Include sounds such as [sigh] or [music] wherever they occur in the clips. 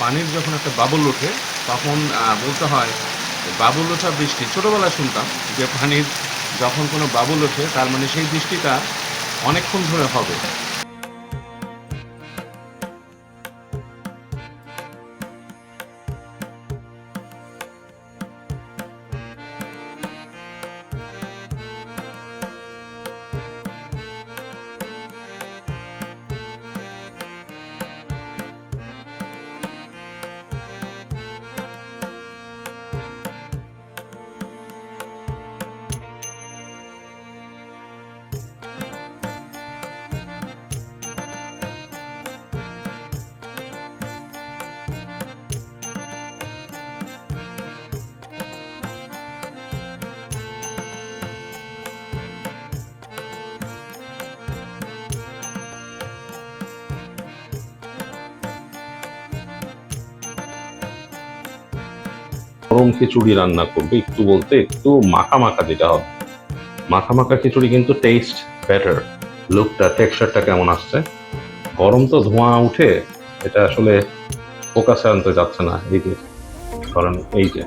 পানির যখন একটা বাবল ওঠে, তখন বলতে হয়, বাবল ওঠা বৃষ্টি। ছোটোবেলায় শুনতাম যে পানির যখন কোনো বাবল ওঠে, তার মানে সেই বৃষ্টিটা অনেকক্ষণ ধরে হবে। গরম খিচুড়ি রান্না করবে, একটু বলতে একটু মাখা মাখা যেটা হবে। মাখা মাখা খিচুড়ি কিন্তু টেস্ট বেটার লুকটা টেক্সচারটা কেমন আসছে? গরম তো ধোঁয়া উঠে, এটা আসলে ফোকাসে আনতে যাচ্ছে না, এই যে কারণ এই যে।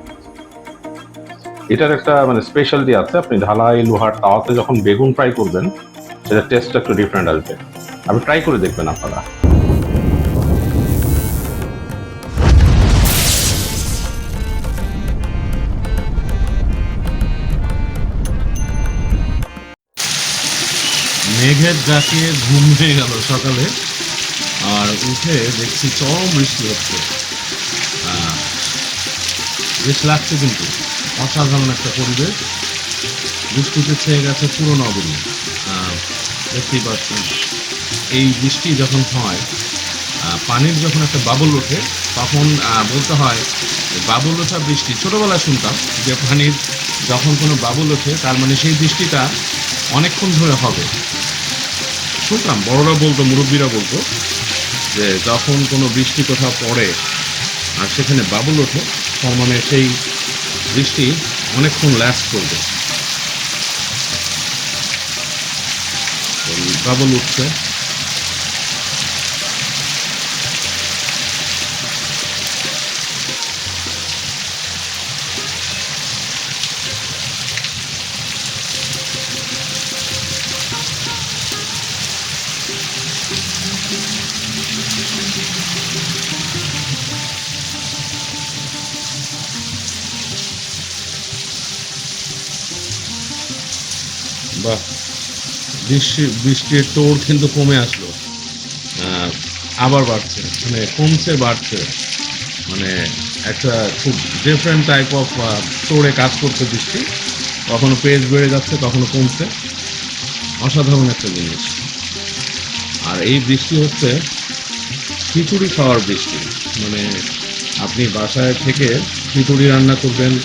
এটার একটা মানে স্পেশালিটি আছে, আপনি ঢালাই লোহার তাওয়াতে যখন বেগুন ফ্রাই করবেন, সেটা টেস্টটা একটু ডিফারেন্ট আসবে। আপনি ট্রাই করে দেখবেন আপনারা। ডাকে ঘুম হয়ে গেল সকালে। আর উঠে দেখছি চরম বৃষ্টি হচ্ছে। বেশ লাগছে কিন্তু। অসাধারণ একটা পরিবেশ। বৃষ্টিতে ছেয়ে গেছে পুরো নগরী। দেখতেই পাচ্ছেন এই বৃষ্টি যখন হয় পানির যখন একটা বাবল ওঠে, তখন বলতে হয় বাবল ওঠা বৃষ্টি, ছোটোবেলায় শুনতাম যে পানির যখন কোনো বাবল ওঠে, তার মানে সেই বৃষ্টিটা অনেকক্ষণ ধরে হবে। শুনতাম বড়রা বলতো, মুরব্বীরা বলতো, যে যখন কোনো বৃষ্টি কোথাও পড়ে আর সেখানে বাবুল ওঠে, তার মানে সেই বৃষ্টি অনেকক্ষণ ল্যাস্ট করবে। বাবুল উঠছে বৃষ্টি, বৃষ্টির টোর কিন্তু কমে আসলো। আবার বাড়ছে মানে কমছে, বাড়ছে। মানে একটা খুব ডিফারেন্ট টাইপ অফ টোরে কাজ করছে বৃষ্টি। কখনো পেজ বেড়ে যাচ্ছে, কখনো কমছে। অসাধারণ একটা জিনিস। আর এই বৃষ্টি হচ্ছে খিচুড়ি খাওয়ার বৃষ্টি। মানে আপনি বাসায় থেকে খিচুড়ি রান্না করবেন,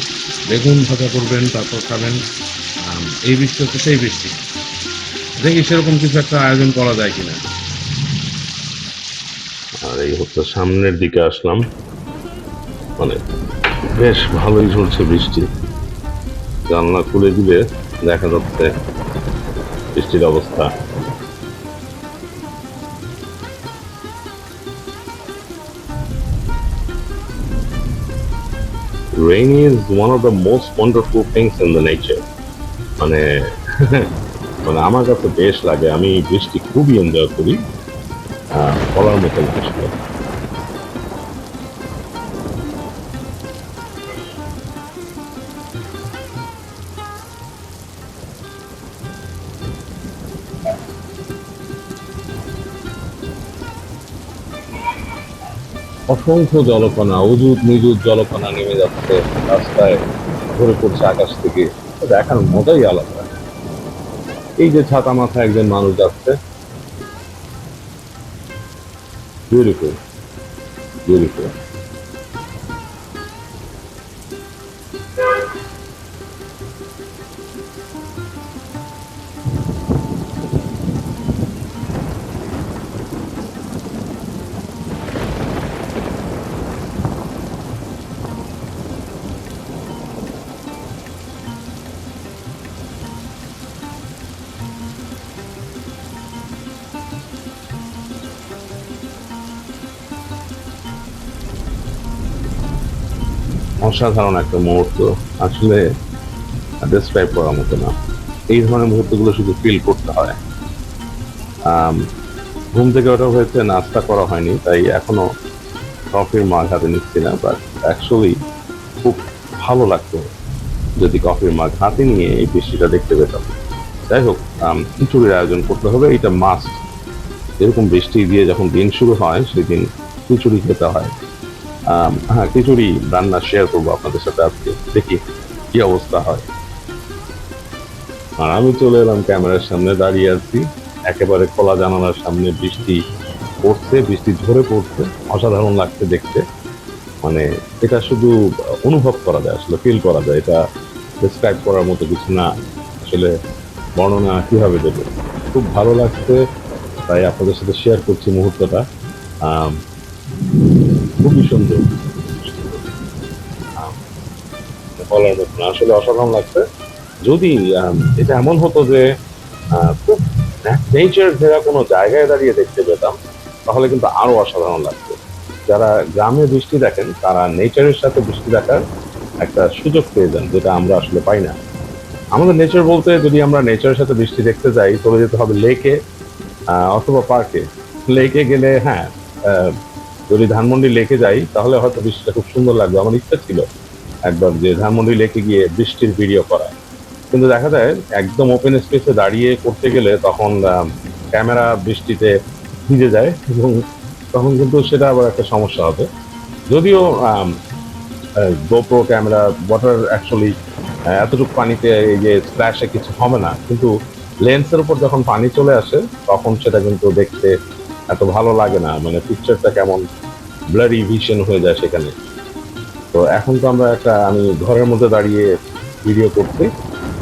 বেগুন ভাজা করবেন, তারপর খাবেন। এই বৃষ্টি হচ্ছে সেই বৃষ্টি। দেখি সেরকম কিছু একটা আয়োজন করা যায় কিনা। আর এই হচ্ছে সামনের দিকে আসলাম। মানে বেশ ভালোই ঝরছে বৃষ্টি। জানলা খুলে দিলে দেখা যাচ্ছে বৃষ্টির অবস্থা। Rain is one of the most wonderful things in the nature. মানে মানে আমার কাছে বেশ লাগে, আমি এই বৃষ্টি খুবই এনজয় করি। বলার মতো আসলে। অসংখ্য জলকণা অজুত নিযুত জলকণা নেমে যাচ্ছে রাস্তায় ধরে পড়ছে আকাশ থেকে। দেখার মজাই আলাদা। এই যে ছাতা মাথা একজন মানুষ যাচ্ছে। বিউটিফুল বিউটিফুল অসাধারণ একটা মুহূর্ত। আসলে ডেসক্রাইব করার মতো না। এই ধরনের মুহূর্তগুলো শুধু ফিল করতে হয়। ঘুম থেকে ওঠা হয়েছে, নাস্তা করা হয়নি, তাই এখনও কফির মাগ হাতে নিচ্ছি না বাট অ্যাকচুয়ালি খুব ভালো লাগতো যদি কফির মাগ হাতে নিয়ে এই বৃষ্টিটা দেখতে পেতাম। যাই হোক খিচুড়ির আয়োজন করতে হবে, এটা মাস্ট এরকম বৃষ্টি দিয়ে যখন দিন শুরু হয়, সেদিন খিচুড়ি খেতে হয়। হ্যাঁ খিচুড়ি রান্না শেয়ার করব আপনাদের সাথে আজকে। দেখি কি অবস্থা হয়। আর আমি চলে এলাম ক্যামেরার সামনে দাঁড়িয়ে আছি। একেবারে খোলা জানালার সামনে বৃষ্টি পড়ছে, বৃষ্টি ঝরে পড়ছে, অসাধারণ লাগছে দেখতে। মানে এটা শুধু অনুভব করা যায়, আসলে ফিল করা যায়। এটা ডিসক্রাইব করার মতো কিছু না। আসলে বর্ণনা কীভাবে দেবে? খুব ভালো লাগছে, তাই আপনাদের সাথে শেয়ার করছি মুহূর্তটা। খুবই সুন্দর। বলার মতো আসলে অসাধারণ লাগছে। যদি এটা এমন হতো যে খুব নেচার ঘেরা কোনো জায়গায় দাঁড়িয়ে দেখতে পেতাম, তাহলে কিন্তু আরও অসাধারণ লাগতো। যারা গ্রামে বৃষ্টি দেখেন, তারা নেচারের সাথে বৃষ্টি দেখার একটা সুযোগ পেয়ে যান, যেটা আমরা আসলে পাই না। আমাদের নেচার বলতে, যদি আমরা নেচারের সাথে বৃষ্টি দেখতে যাই, চলে যেতে হবে লেকে অথবা পার্কে লেকে গেলে হ্যাঁ যদি ধানমন্ডি লেকে যাই, তাহলে হয়তো বৃষ্টিটা খুব সুন্দর লাগবে। আমার ইচ্ছা ছিল একবার যে ধানমন্ডি লেকে গিয়ে বৃষ্টির ভিডিও করা কিন্তু দেখা যায়, একদম ওপেন স্পেসে দাঁড়িয়ে করতে গেলে তখন ক্যামেরা বৃষ্টিতে ভিজে যায় এবং তখন কিন্তু সেটা আবার একটা সমস্যা হবে। যদিও গোপ্রো ক্যামেরা ওয়াটার অ্যাকচুয়ালি এতটুকু পানিতে এই যে স্প্ল্যাশে কিছু হবে না। কিন্তু লেন্সের উপর যখন পানি চলে আসে, তখন সেটা কিন্তু দেখতে এত ভালো লাগে না। মানে পিকচারটা কেমন ব্লারি ভিশন হয়ে যায় সেখানে। তো এখন তো আমরা একটা, আমি ঘরের মধ্যে দাঁড়িয়ে ভিডিও করছি।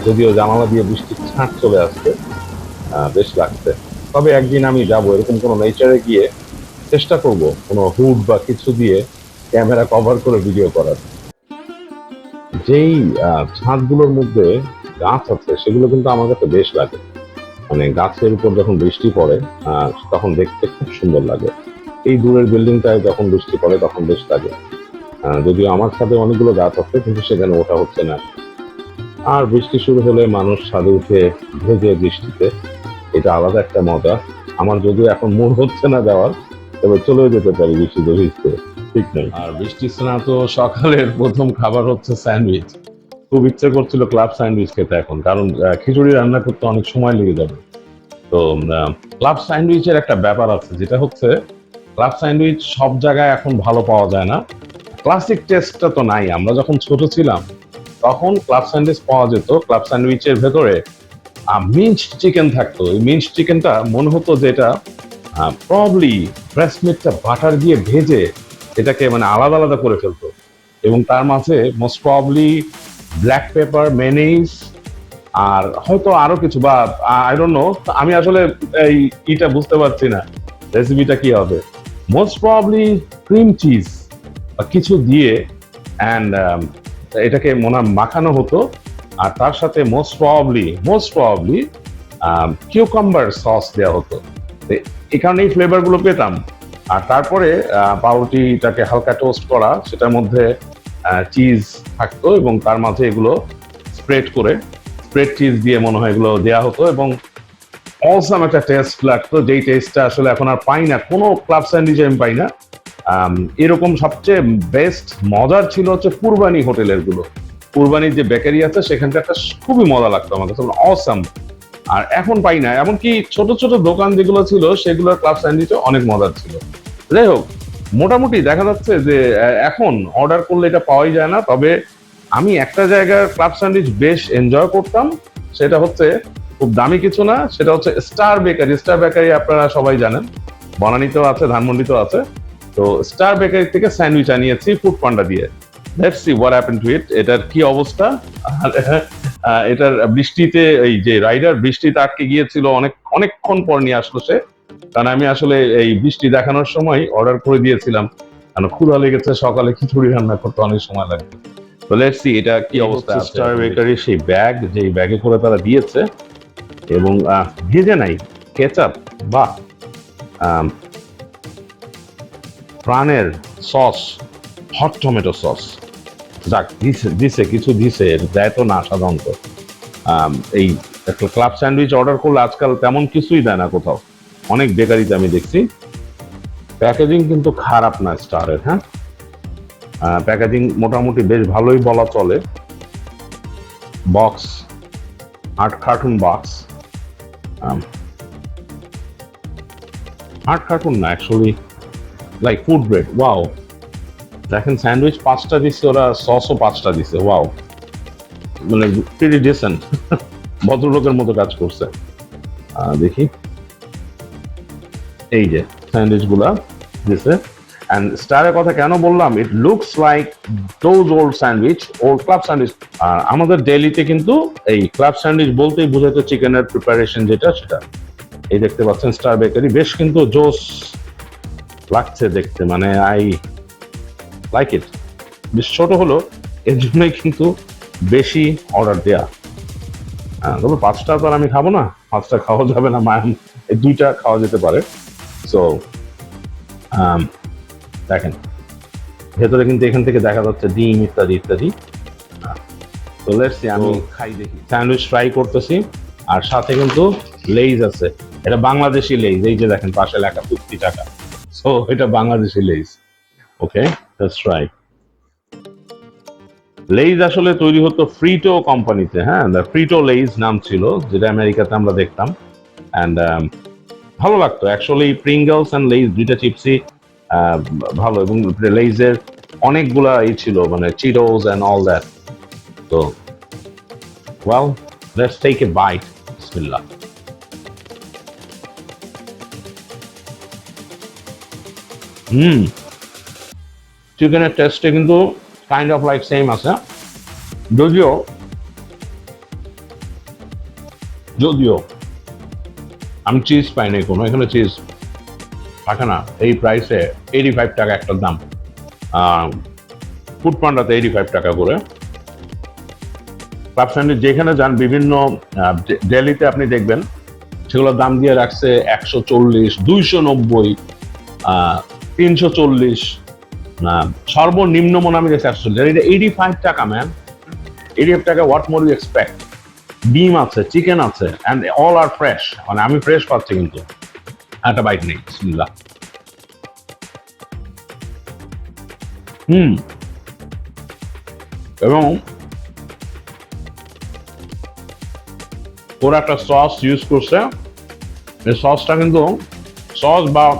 যদিও জানালা দিয়ে বৃষ্টির ছাঁট চলে আসছে বেশ লাগছে। তবে একদিন আমি যাব, এরকম কোনো নেচারে গিয়ে চেষ্টা করব, কোনো হুড বা কিছু দিয়ে ক্যামেরা কভার করে ভিডিও করার। যেই ছাদগুলোর মধ্যে গাছ আছে, সেগুলো কিন্তু আমার কাছে বেশ লাগে। মানে গাছের উপর যখন বৃষ্টি পড়ে তখন দেখতে খুব সুন্দর লাগে। এই দূরের বিল্ডিংটায় যখন বৃষ্টি পড়ে, তখন বেশ লাগে। যদিও আমার সাথে অনেকগুলো গাছ আছে, কিন্তু সেখানে ওঠা হচ্ছে না। আর বৃষ্টি শুরু হলে মানুষ ছাদে উঠে ভেজে বৃষ্টিতে। এটা আলাদা একটা মজা। আমার যদিও এখন মন হচ্ছে না যাওয়ার, তবে চলেও যেতে পারি ভিজতে ঠিক নেই। আর বৃষ্টি স্নাত সকালের প্রথম খাবার হচ্ছে স্যান্ডউইচ। খুব ইচ্ছে করছিল ক্লাব স্যান্ডউইচ খেতে এখন, কারণ খিচুড়ি রান্না করতে অনেক সময় লেগে যাবে। তো ক্লাব স্যান্ডউইচের একটা ব্যাপার আছে, যেটা হচ্ছে ক্লাব স্যান্ডউইচ সব জায়গায় এখন ভালো পাওয়া যায় না। ক্লাসিক টেস্টটা তো নাই, আমরা যখন ছোট ছিলাম, তখন ক্লাব স্যান্ডউইচ পাওয়া যেত। ক্লাব স্যান্ডউইচের ভেতরে মিন্চ চিকেন থাকতো। এই মিন্চ চিকেনটা মনে হতো যে এটা প্রবলি ব্রেস্ট মিটটা বাটার দিয়ে ভেজে, এটাকে মানে আলাদা আলাদা করে ফেলতো। এবং তার মাঝে মোস্ট প্রবলি ব্ল্যাক পেপার মেনিস আর হয়তো আরও কিছু, বা আই ডোন্ট নো আমি আসলে এই ইটা বুঝতে পারছি না রেসিপিটা কি হবে? মোস্ট প্রবলি ক্রিম চিজ বা কিছু দিয়ে অ্যান্ড এটাকে মনে মাখানো হতো, আর তার সাথে most probably most probably cucumber sauce দেওয়া হতো। এই কারণে এই ফ্লেভারগুলো পেতাম। আর তারপরে পাউরুটিটাকে হালকা টোস্ট করা, সেটার মধ্যে চিজ থাকতো এবং তার মাঝে এগুলো স্প্রেড করে স্প্রেড চিজ দিয়ে মনে হয় এগুলো দেওয়া হতো এবং অসম একটা টেস্ট লাগতো। যেই টেস্টটা আসলে এখন আর পাই না, কোনো ক্লাব স্যান্ডউইচ আমি পাই না। এরকম সবচেয়ে বেস্ট মজার ছিল হচ্ছে কুরবানি হোটেলেরগুলো। কুরবানির যে বেকারি আছে সেখানটা একটা খুবই মজা লাগতো আমার কাছে অসাম আর এখন পাই না, এমনকি ছোট ছোট দোকান যেগুলো ছিল, সেগুলোর ক্লাব স্যান্ডউইচও অনেক মজার ছিল। যাই হোক মোটামুটি দেখা যাচ্ছে যে এখন অর্ডার করলে এটা পাওয়াই যায় না, তবে আমি একটা জায়গার ক্লাব স্যান্ডউইচ বেশ এনজয় করতাম, সেটা হচ্ছে খুব দামি কিছু না, সেটা হচ্ছে স্টার বেকারি স্টার বেকারি আপনারা সবাই জানেন, বনানীতেও আছে, ধানমন্ডিতেও আছে। তো স্টার বেকারি থেকে স্যান্ডউইচ আনিয়েছি ফুড পান্ডা দিয়ে। Let's see what happen to it এটার কি অবস্থা? এটার বৃষ্টিতে, এই যে রাইডার বৃষ্টিতে আটকে গিয়েছিল, অনেক, অনেকক্ষণ পর নিয়ে আসলো সে। কারণ আমি আসলে এই বৃষ্টি দেখানোর সময় অর্ডার করে দিয়েছিলাম। কারণ ক্ষুধা লেগেছে সকালে খিচুড়ি রান্না করতে অনেক সময় লাগবে তো লেটস সি এটা কি অবস্থা স্টার বেকারি সেই ব্যাগ যেই ব্যাগে করে তারা দিয়েছে। এবং আহ, ভেজে নাই। কেচাপ বা প্রাণের সস হট টমেটো সস যাক দিছে দিছে কিছু দিছে। দেয় তো না সাধারণত। এই একটা ক্লাব স্যান্ডউইচ অর্ডার করলে আজকাল তেমন কিছুই দেয় না কোথাও। অনেক বেকারিতে আমি দেখছি। প্যাকেজিং কিন্তু খারাপ না স্টারের হ্যাঁ? প্যাকেজিং মোটামুটি বেশ ভালোই বলা চলে। বক্স আট কার্টুন বক্স। আট কার্টুন না actually like food bread wow দেখেন স্যান্ডউইচ পাঁচটা দিচ্ছে, ওরা সসও পাঁচটা দিচ্ছে ওয়াও মানে [laughs] ভদ্রলোকের মতো কাজ করছে। দেখি। এই যে স্যান্ডউইচগুলা দিছে। অ্যান্ড স্টারের কথা কেন বললাম? It looks like those old sandwich old club sandwich আর আমাদের ডেলিতে কিন্তু এই ক্লাব স্যান্ডউইচ বলতেই বোঝাতো চিকেনের প্রিপারেশন যেটা সেটা। এই দেখতে পাচ্ছেন স্টার বেকারি বেশ কিন্তু জোস লাগছে দেখতে মানে আই লাইক ইট বেশ ছোট হলো এর জন্যই কিন্তু বেশি অর্ডার দেয়া। হ্যাঁ, তবে পাঁচটা তো আর আমি খাব না। পাঁচটা খাওয়া যাবে না মায়াম। এই দুইটা খাওয়া যেতে পারে। সো দেখেন ভেতরে কিন্তু এখান থেকে দেখা যাচ্ছে ডিম ইত্যাদি ইত্যাদি। তো লেটস আমি খাই দেখি। স্যান্ডউইচ ফ্রাই করতেছি আর সাথে কিন্তু লেইজ আছে। এটা বাংলাদেশি লেইজ এই যে দেখেন পাশে লেখা ফিফটি টাকা। সো এটা Bangladeshi Lay's. Okay let's try Lay's আসলে তৈরি হতো ফ্রিটো কোম্পানিতে হ্যাঁ? ফ্রিটো লেইজ নাম ছিল যেটা আমেরিকাতে আমরা দেখতাম। অ্যান্ড ভালো লাগতো। অ্যাকচুয়ালি প্রিঙ্গলস অ্যান্ড লেইজ দুইটা চিপসই ভালো এবং লেইজের অনেকগুলা ই ছিল মানে চিরোজ অ্যান্ড অল দ্যাট তো well let's take a bite বিসমিল্লাহ হুম চিকেনের টেস্টে কিন্তু কাইন্ড অফ লাইক সেম আছে। যদিও যদিও আমি চিজ পাই নাই কোনো এখানে চিজ থাকে না। এই প্রাইসে এইটি ফাইভ টাকা একটা দাম। ফুড পান্ডাতে এইটি ফাইভ টাকা করে। ক্লাব স্যান্ডউইচ যেখানে যান বিভিন্ন আহ, ডে- আপনি দেখবেন সেগুলোর দাম দিয়ে রাখছে একশো চল্লিশ দুইশো নব্বই তিনশো চল্লিশ সর্বনিম্ন মনে আমি গেছি একশো চল্লিশ। এইটি ফাইভ টাকা ম্যান এইটি ফাইভ টাকা হোয়াট মোর ইউ এক্সপেক্ট ডিম আছে, চিকেন আছে অ্যান্ড অল আর ফ্রেশ মানে আমি ফ্রেশ পাচ্ছি কিন্তু। একটা বাইট নেই হুম। এবং ওরা একটা সস ইউজ করছে। এই সসটা কিন্তু সস বা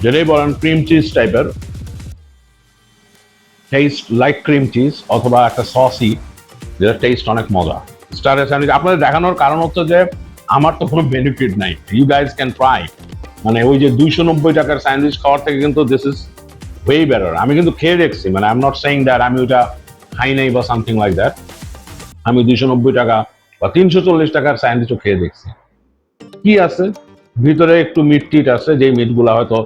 যেটাই বলেন ক্রিম চিজ টাইপের টেস্ট লাইক ক্রিম চিজ অথবা একটা সসই যেটা টেস্ট অনেক মজা। স্টারের স্যান্ডউইচ আপনাদের দেখানোর কারণ হচ্ছে যে আমার তো কোনো বেনিফিট নাই। ইউ গাইজ ক্যান ট্রাই মানে ওই যে দুইশো নব্বই টাকার স্যান্ডউইচ খাওয়ার থেকে কিন্তু দিস ইজ ওয়ে বেটার আমি কিন্তু খেয়ে দেখছি। মানে I am not saying that আমি ওটা খাই নাই বা সামথিং লাইক দ্যাট আমি দুইশো নব্বই টাকা বা তিনশো চল্লিশ টাকার স্যান্ডউইচও খেয়ে দেখছি। কি আছে? ভিতরে একটু মিট টিট আছে যে মিটগুলো হয়তো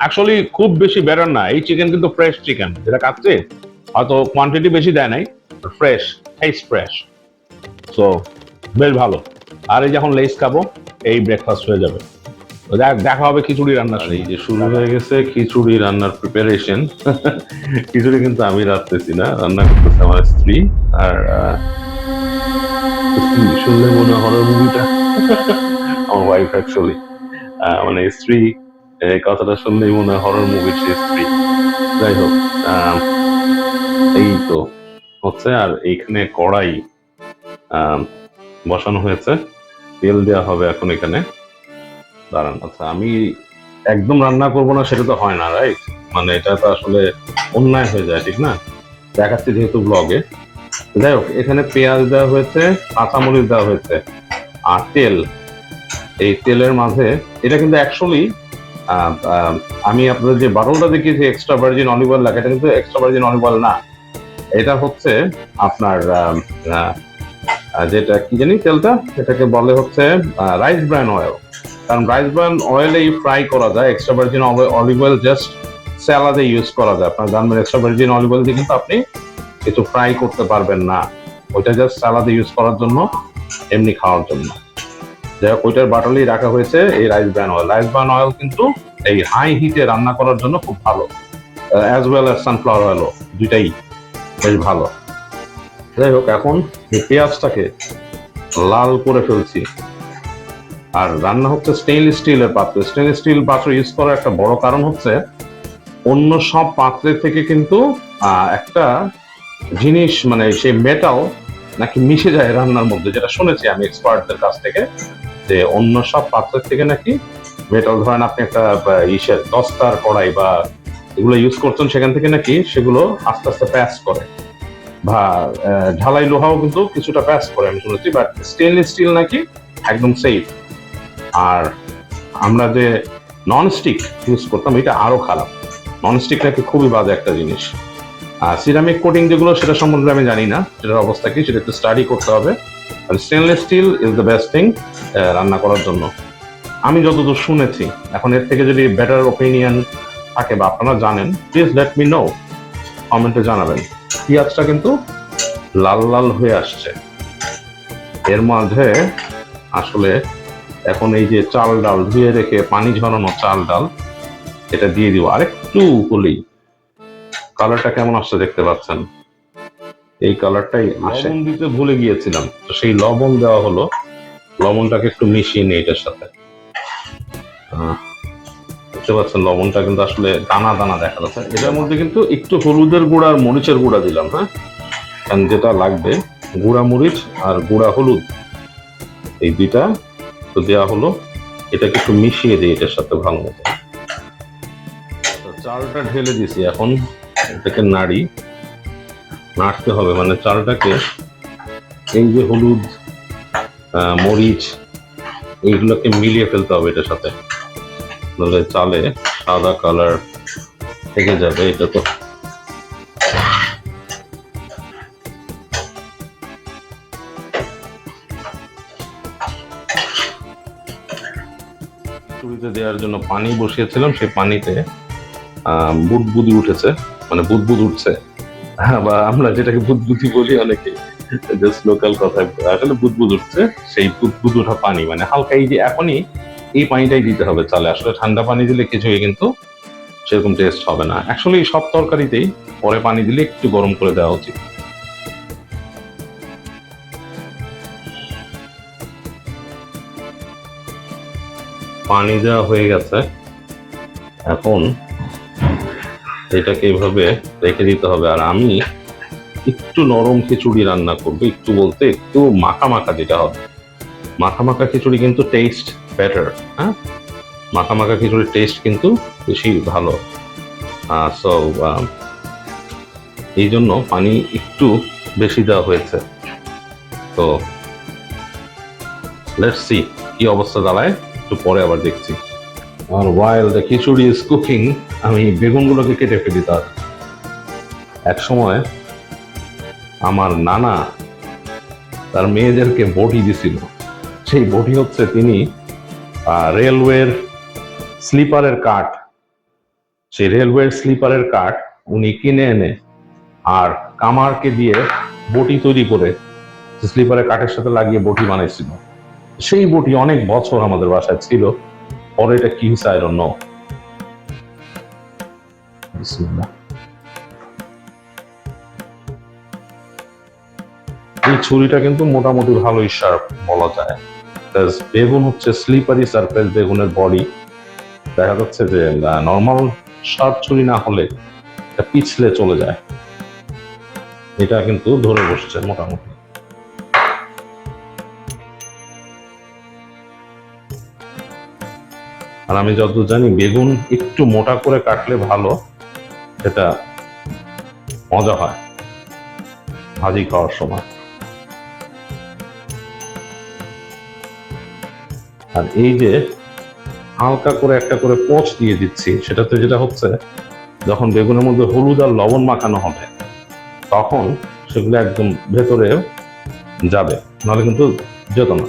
অ্যাকচুয়ালি খুব বেশি বেরোন না। এই চিকেন কিন্তু ফ্রেশ চিকেন যেটা কাটছে, হয়তো কোয়ান্টিটি বেশি দেয় নাই ফ্রেশ ফ্রেশ সো বেশ ভালো। আর এই যখন লেস খাব এই ব্রেকফাস্ট হয়ে যাবে। দেখ হবে খিচুড়ি রান্না এই যে শুরু হয়ে গেছে খিচুড়ি রান্নার প্রিপারেশন [laughs] খিচুড়ি কিন্তু আমি রাখতেছি না রান্না করতেছে আমার স্ত্রী আর শুনলে মনে হরর মুভিটা [laughs] আমার ওয়াইফ অ্যাকচুয়ালি মানে স্ত্রী এই কথাটা শুনলেই মনে হয় হরর মুভির সে স্ত্রী। যাই হোক এই তো হচ্ছে আর এইখানে কড়াই বসানো হয়েছে। তেল দেওয়া হবে এখন এখানে। দাঁড়ান আচ্ছা আমি একদম রান্না করব না, সেটা তো হয় না রাইট মানে এটা তো আসলে অন্যায় হয়ে যায়, ঠিক না? দেখাচ্ছি যেহেতু ব্লগে যাই হোক, এখানে পেঁয়াজ দেওয়া হয়েছে, কাঁচামরিচ দেওয়া হয়েছে, আর তেল। এই তেলের মাঝে, এটা কিন্তু অ্যাকচুয়ালি আমি আপনাদের যে বাটলটা দেখিয়েছি এক্সট্রা ভার্জিন অলিভ অয়েল এটা কিন্তু এক্সট্রা ভার্জিন অলিভ অয়েল না। এটা হচ্ছে আপনার যেটা কি জানি তেলটা? এটাকে বলে হচ্ছে রাইস ব্র্যান অয়েল কারণ রাইস ব্র্যান অয়েলেই ফ্রাই করা যায় extra virgin olive oil just স্যালাদে use করা যায়। আপনার জানবেন এক্সট্রা ভার্জিন অলিভ অয়েল দিয়ে কিন্তু আপনি কিছু ফ্রাই করতে পারবেন না। ওইটা জাস্ট স্যালাদে ইউজ করার জন্য, এমনি খাওয়ার জন্য। যাই হোক, ওইটার বাটলেই রাখা হয়েছে এই rice bran oil rice bran oil কিন্তু এই হাই হিটে রান্না করার জন্য খুব ভালো। অ্যাজ ওয়েল অ্যাজ সানফ্লাওয়ার অয়েলও দুইটাই বেশ ভালো। যাই হোক, এখন পেঁয়াজটাকে লাল করে ফেলছি। আর রান্না হচ্ছে স্টেনলেস স্টিলের পাত্র। স্টেনলেস স্টিল পাত্র ইউজ করার একটা বড় কারণ হচ্ছে, অন্য সব পাত্রের থেকে কিন্তু একটা জিনিস মানে সেই মেটাল নাকি মিশে যায় রান্নার মধ্যে, যেটা শুনেছি আমি এক্সপার্টদের কাছ থেকে, যে অন্য সব পাত্রের থেকে নাকি মেটাল ধরেন আপনি একটা ইসের দস্তার কড়াই বা এগুলো ইউজ করছেন, সেখান থেকে নাকি সেগুলো আস্তে আস্তে প্যাচ করে। বা ঢালাই লোহাও কিন্তু কিছুটা প্যাচ করে, আমি শুনেছি বাট স্টেনলেস স্টিল নাকি একদম সেফ আর আমরা যে নন স্টিক ইউজ করতাম, এটা আরও খারাপ। নন স্টিক নাকি খুবই বাজে একটা জিনিস। আর সিরামিক কোটিং যেগুলো, সেটা সম্বন্ধে আমি জানি না, সেটার অবস্থা কি, সেটা একটু স্টাডি করতে হবে। আর stainless steel is the best thing রান্না করার জন্য। আমি যতদূর শুনেছি, এখন এর থেকে যদি বেটার ওপিনিয়ন থাকে বা আপনারা জানেন প্লিজ লেট মি নো কমেন্টে জানাবেন। পেঁয়াজটা কিন্তু লাল লাল হয়ে আসছে। এর মাঝে আসলে এখন এই যে চাল ডাল ধুয়ে রেখে পানি ঝরানো চাল ডাল এটা দিয়ে দিব। আরেকটু হলেই কালারটা কেমন আসছে দেখতে পাচ্ছেন? এই কালারটাই আসে। লবণ দিতে ভুলে গিয়েছিলাম। তো সেই লবণ দেওয়া হলো। লবণটাকে একটু মিশিয়ে নিই এটার সাথে। বুঝতে পারছেন লবণটা কিন্তু আসলে দানা দানা দেখা যাচ্ছে। এটার মধ্যে কিন্তু একটু হলুদের গুঁড়া আর মরিচের গুঁড়া দিলাম হ্যাঁ? কারণ যেটা লাগবে গুঁড়া মরিচ আর গুঁড়া হলুদ এই দুইটা তো দেওয়া হলো। এটাকে একটু মিশিয়ে দিই এটার সাথে ভালো মতো। চালটা ঢেলে দিছি এখন এটাকে নাড়ি। নাড়তে হবে মানে চালটাকে এই যে হলুদ মরিচ এইগুলোকে মিলিয়ে ফেলতে হবে এটার সাথে। নাহলে চালে সাদা কালার থেকে যাবে এটা তো। দেওয়ার জন্য পানি বসিয়েছিলাম সেই পানিতে বুদবুদি উঠেছে মানে বুদবুদ উঠছে। হ্যাঁ, বা আমরা যেটাকে বুদবুদি বলি অনেকে জাস্ট লোকাল কথায় আসলে বুদবুদ উঠছে সেই বুদবুদ ওঠা পানি মানে হালকা এই যে এখনই এই পানিটাই দিতে হবে চালে আসলে ঠান্ডা পানি দিলে কিছুই কিন্তু সেরকম টেস্ট হবে না। অ্যাকচুয়ালি সব তরকারিতেই পরে পানি দিলে একটু গরম করে দেওয়া উচিত। পানি দেওয়া হয়ে গেছে। এখন এটাকে এইভাবে রেখে দিতে হবে। আর আমি একটু নরম খিচুড়ি রান্না করব। একটু বলতে একটু মাখা মাখা যেটা হবে। মাখা মাখা খিচুড়ি কিন্তু টেস্ট বেটার হ্যাঁ মাখা মাখা খিচুড়ির টেস্ট কিন্তু বেশি ভালো। সো এই জন্য পানি একটু বেশি দেওয়া হয়েছে। তো লেটস সি কি অবস্থা দাঁড়ায়। একটু পরে আবার দেখছি। আর while the khichuri is cooking আমি বেগুনগুলোকে কেটে ফেলি তার। এক সময় আমার নানা তার মেয়েদেরকে বটি দিছিল। সেই বটি হচ্ছে তিনি রেলওয়ের স্লিপারের কাঠ সেই রেলওয়ের স্লিপারের কাঠ উনি কিনে এনে আর কামারকে দিয়ে বটি তৈরি করে স্লিপারের কাঠের সাথে লাগিয়ে বটি বানাইছিল। সেই বটি অনেক বছর আমাদের বাসায় ছিল। পরে এটা কি আই নো এই ছুরিটা কিন্তু মোটামুটি ভালোই শার্প বলা যায়। বেগুন হচ্ছে স্লিপারি সারফেস বেগুনের বডি দেখা যাচ্ছে যে নর্মাল শার্প ছুরি না হলে পিছলে চলে যায়। এটা কিন্তু ধরে বসছে মোটামুটি। আর আমি যতদূর জানি, বেগুন একটু মোটা করে কাটলে ভালো সেটা মজা হয়। ভাজি খাওয়ার সময়। আর এই যে হালকা করে একটা করে পচ দিয়ে দিচ্ছি, সেটাতে যেটা হচ্ছে, যখন বেগুনের মধ্যে হলুদ আর লবণ মাখানো হবে, তখন সেগুলো একদম ভেতরে যাবে, নাহলে কিন্তু যেত না।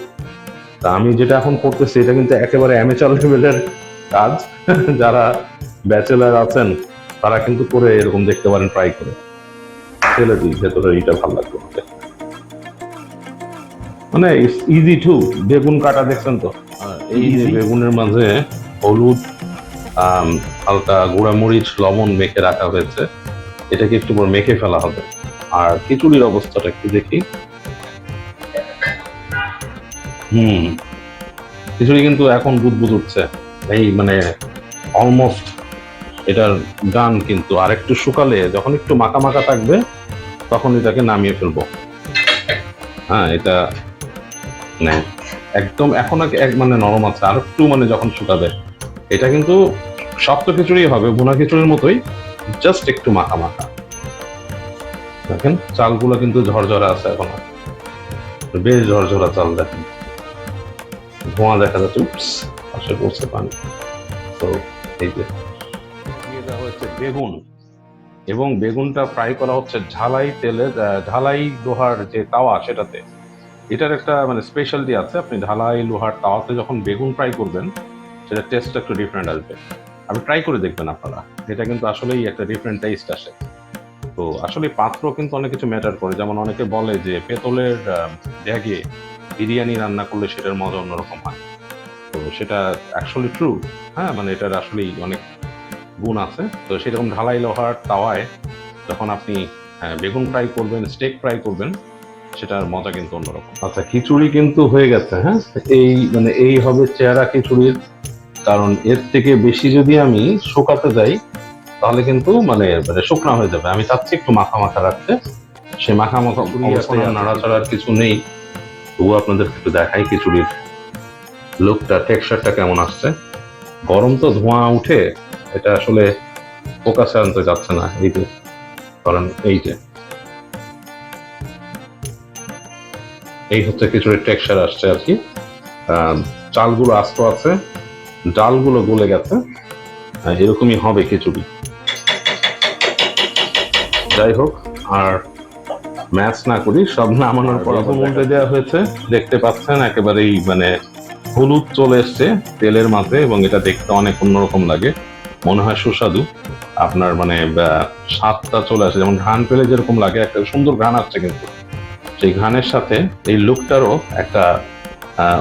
তা আমি যেটা এখন করতেছি, এটা কিন্তু একেবারে অ্যামেচার লেভেলের কাজ। [laughs] যারা ব্যাচেলার আছেন, তারা কিন্তু করে এরকম দেখতে পারেন ট্রাই করে। ফেলে দিই, ভেতরে এইটা ভালো লাগবে মানে ইজি টু বেগুন কাটা দেখছেন তো? এই যে বেগুনের মাঝে হলুদ হালকা গুঁড়া মরিচ লবণ মেখে রাখা হয়েছে। এটাকে একটু পর মেখে ফেলা হবে। আর খিচুড়ির অবস্থাটা একটু দেখি। হুম। খিচুড়ি কিন্তু এখন বুদবুদ উঠছে। এই মানে অলমোস্ট এটার গান কিন্তু আর একটু শুকালে যখন একটু মাখা মাখা থাকবে তখন এটাকে নামিয়ে ফেলব। হ্যাঁ এটা মানে একদম এখন এক মানে নরম আছে আর একটু মানে যখন শুকাবে। এটা কিন্তু শক্ত খিচুড়ি হবে ভুনা খিচুড়ির মতোই জাস্ট একটু মাখা মাখা। দেখেন চালগুলো কিন্তু ঝরঝরা আছে এখনও। বেশ ঝরঝরা চাল দেখেন। ধোঁয়া দেখা যাচ্ছে উপস পাশে পড়ছে পানি। তো এই যে হচ্ছে বেগুন। এবং বেগুনটা ফ্রাই করা হচ্ছে ঝালাই আহ, ঝালাই লোহার যে তাওয়া সেটাতে। এটার একটা মানে স্পেশালিটি আছে। আপনি ঢালাই লোহার তাওয়াতে যখন বেগুন ফ্রাই করবেন সেটা টেস্টটা একটু ডিফারেন্ট আসবে। আপনি ট্রাই করে দেখবেন আপনারা। এটা কিন্তু আসলেই একটা ডিফারেন্ট টেস্ট আসে। তো আসলে পাত্র কিন্তু অনেক কিছু ম্যাটার করে। যেমন অনেকে বলে যে পেতলের ব্যাগে বিরিয়ানি রান্না করলে সেটার মজা অন্যরকম হয়। তো সেটা অ্যাকচুয়ালি ট্রু হ্যাঁ মানে এটার আসলেই অনেক গুণ আছে। তো সেরকম ঢালাই লোহার তাওয়ায় যখন আপনি আহ, বেগুন ফ্রাই করবেন স্টেক ফ্রাই করবেন সেটার মজা কিন্তু অন্যরকম। আচ্ছা খিচুড়ি কিন্তু হয়ে গেছে হ্যাঁ? এই মানে এই হবে চেহারা খিচুড়ির কারণ এর থেকে বেশি যদি আমি শুকাতে যাই তাহলে কিন্তু মানে মানে শুকনা হয়ে যাবে। আমি চাচ্ছি একটু মাখা মাখা রাখতে। সে মাখা মাখা অবস্থায় নাড়াচাড়ার কিছু নেই। তবু আপনাদের একটু দেখাই খিচুড়ির লুকটা টেক্সচারটা কেমন আসছে। গরম তো ধোঁয়া উঠে এটা আসলে ফোকাসে আনতে যাচ্ছে না এই যে কারণ এই যে। এই হচ্ছে খিচুড়ির টেক্সচার আসছে আর কি। চালগুলো আস্ত আছে, ডালগুলো গলে গেছে। এরকমই হবে খিচুড়ি। যাই হোক, আর ম্যাচ না করি, সব নামানোর পর উল্টে দেওয়া হয়েছে। দেখতে পাচ্ছেন, একেবারেই মানে হলুদ চলে এসছে তেলের মাঝে এবং এটা দেখতে অনেক অন্যরকম লাগে। মনে হয় সুস্বাদু। আপনার মানে স্বাদটা চলে আসে। যেমন ঘ্রাণ পেলে যেরকম লাগে, একটা সুন্দর ঘ্রাণ আসছে কিন্তু। সেই ঘ্রাণের সাথে এই লুকটারও একটা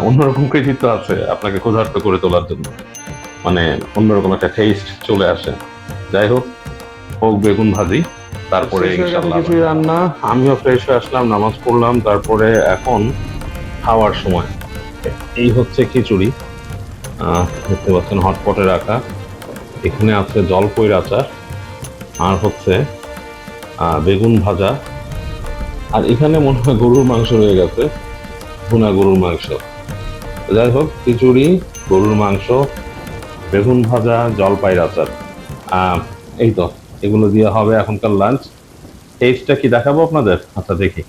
অন্যরকম কৃতিত্ব আছে আপনাকে ক্ষুধার্ত করে তোলার জন্য। মানে অন্যরকম একটা টেস্ট চলে আসে। যাই হোক হোক বেগুন ভাজি তারপরে কিছুই রান্না। আমিও ফ্রেশ হয়ে আসলাম নামাজ পড়লাম তারপরে এখন খাওয়ার সময়। এই হচ্ছে খিচুড়ি। দেখতে পাচ্ছেন হটপটে রাখা। এখানে আছে জলপইর আচার আর হচ্ছে বেগুন ভাজা। আর এখানে মনে হয় গরুর মাংস রয়ে গেছে, ভুনা গরুর মাংস। যাই হোক, খিচুড়ি, গরুর মাংস, বেগুন ভাজা, জলপাইয়ের আচার। এই তো, এগুলো দিয়ে হবে এখনকার লাঞ্চ টেস্টটা কি দেখাবো আপনাদের? আচ্ছা দেখি।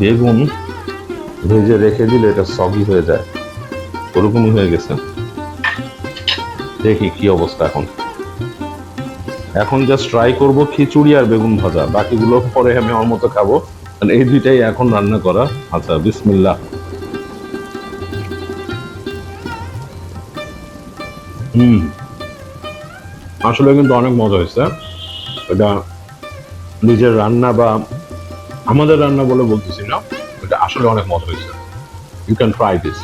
বেগুন ভেজে রেখে দিলে এটা সগি হয়ে যায়। ওরকমই হয়ে গেছে। দেখি কি অবস্থা এখন। এখন জাস্ট ট্রাই করব খিচুড়ি আর বেগুন ভাজা। বাকিগুলো পরে আমি আমার মতো খাব। মানে এই দুইটাই এখন রান্না করা আচ্ছা বিসমিল্লাহ। হুম। আসলে কিন্তু অনেক মজা হয়েছে। এটা নিজের রান্না বা আমাদের রান্না বলে বলতেছি না, এটা আসলে অনেক মজা হয়েছে। ইউ ক্যান ট্রাই দিস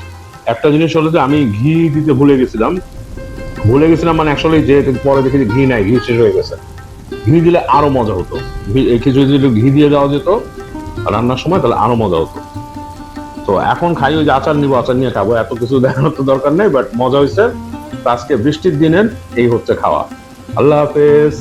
একটা জিনিস হলো যে আমি ঘি দিতে ভুলে গেছিলাম। ভুলে গেছিলাম মানে অ্যাকচুয়ালি যে পরে দেখি ঘি নাই, ঘি শেষ হয়ে গেছে। ঘি দিলে আরও মজা হতো। কিছু যদি ঘি দিয়ে দেওয়া যেত, রান্নার সময় তাহলে আরও মজা হতো। তো এখন খাই ওই যে আচার নিবো, আচার নিয়ে খাব। এত কিছু দেখানোর তো দরকার নেই বাট মজা হয়েছে। আজকে বৃষ্টির দিনের এই হচ্ছে খাওয়া। আল্লাহ হাফেজ।